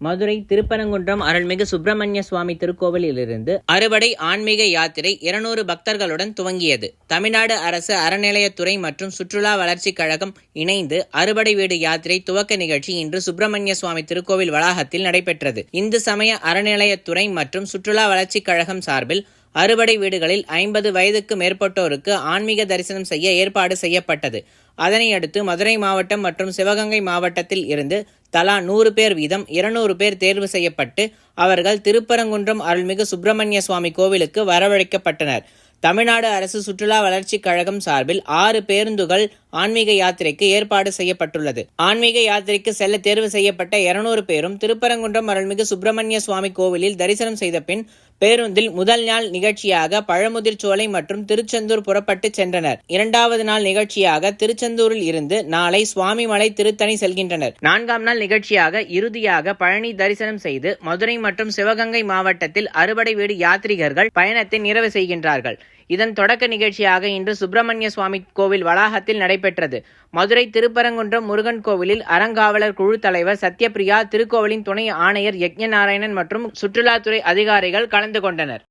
மதுரை திருப்பரங்குன்றம் அருள்மிகு சுப்பிரமணிய சுவாமி திருக்கோவிலிலிருந்து அறுபடை ஆன்மீக யாத்திரை இருநூறு பக்தர்களுடன் துவங்கியது. தமிழ்நாடு அரசு அறநிலையத்துறை மற்றும் சுற்றுலா வளர்ச்சிக் கழகம் இணைந்து அறுபடை வீடு யாத்திரை துவக்க நிகழ்ச்சி இன்று சுப்பிரமணிய சுவாமி திருக்கோவில் வளாகத்தில் நடைபெற்றது. இந்து சமய அறநிலையத்துறை மற்றும் சுற்றுலா வளர்ச்சிக் கழகம் சார்பில் அறுபடை வீடுகளில் ஐம்பது வயதுக்கு மேற்பட்டோருக்கு ஆன்மீக தரிசனம் செய்ய ஏற்பாடு செய்யப்பட்டது. அதனையடுத்து மதுரை மாவட்டம் மற்றும் சிவகங்கை மாவட்டத்தில் இருந்து தலா நூறு பேர் வீதம் இருநூறு பேர் தேர்வு செய்யப்பட்டு அவர்கள் திருப்பரங்குன்றம் அருள்மிகு சுப்பிரமணிய சுவாமி கோவிலுக்கு வரவழைக்கப்பட்டனர். தமிழ்நாடு அரசு சுற்றுலா வளர்ச்சிக் கழகம் சார்பில் ஆறு பேருந்துகள் ஆன்மீக யாத்திரைக்கு ஏற்பாடு செய்யப்பட்டுள்ளது. ஆன்மீக யாத்திரைக்கு செல்ல தேர்வு செய்யப்பட்ட இருநூறு பேரும் திருப்பரங்குன்றம் அருள்மிகு சுப்பிரமணிய சுவாமி கோவிலில் தரிசனம் செய்த பின் பேருந்தில் முதல் நாள் நிகழ்ச்சியாக பழமுதிர் சோலை மற்றும் திருச்செந்தூர் புறப்பட்டு சென்றனர். இரண்டாவது நாள் நிகழ்ச்சியாக திருச்செந்தூரில் இருந்து நாளை சுவாமிமலை திருத்தணி செல்கின்றனர். நான்காம் நாள் நிகழ்ச்சியாக இறுதியாக பழனி தரிசனம் செய்து மதுரை மற்றும் சிவகங்கை மாவட்டத்தில் அறுபடை வீடு யாத்ரீகர்கள் பயணத்தை நிறைவு செய்கின்றார்கள். இதன் தொடக்க நிகழ்ச்சியாக இன்று சுப்பிரமணிய சுவாமி கோவில் வளாகத்தில் நடைபெற்றது. மதுரை திருப்பரங்குன்றம் முருகன் கோவிலில் அறங்காவலர் குழு தலைவர் சத்யபிரியா திருக்கோவிலின் துணை ஆணையர் யக்ஞநாராயணன் மற்றும் சுற்றுலாத்துறை அதிகாரிகள் கலந்து கொண்டனர்.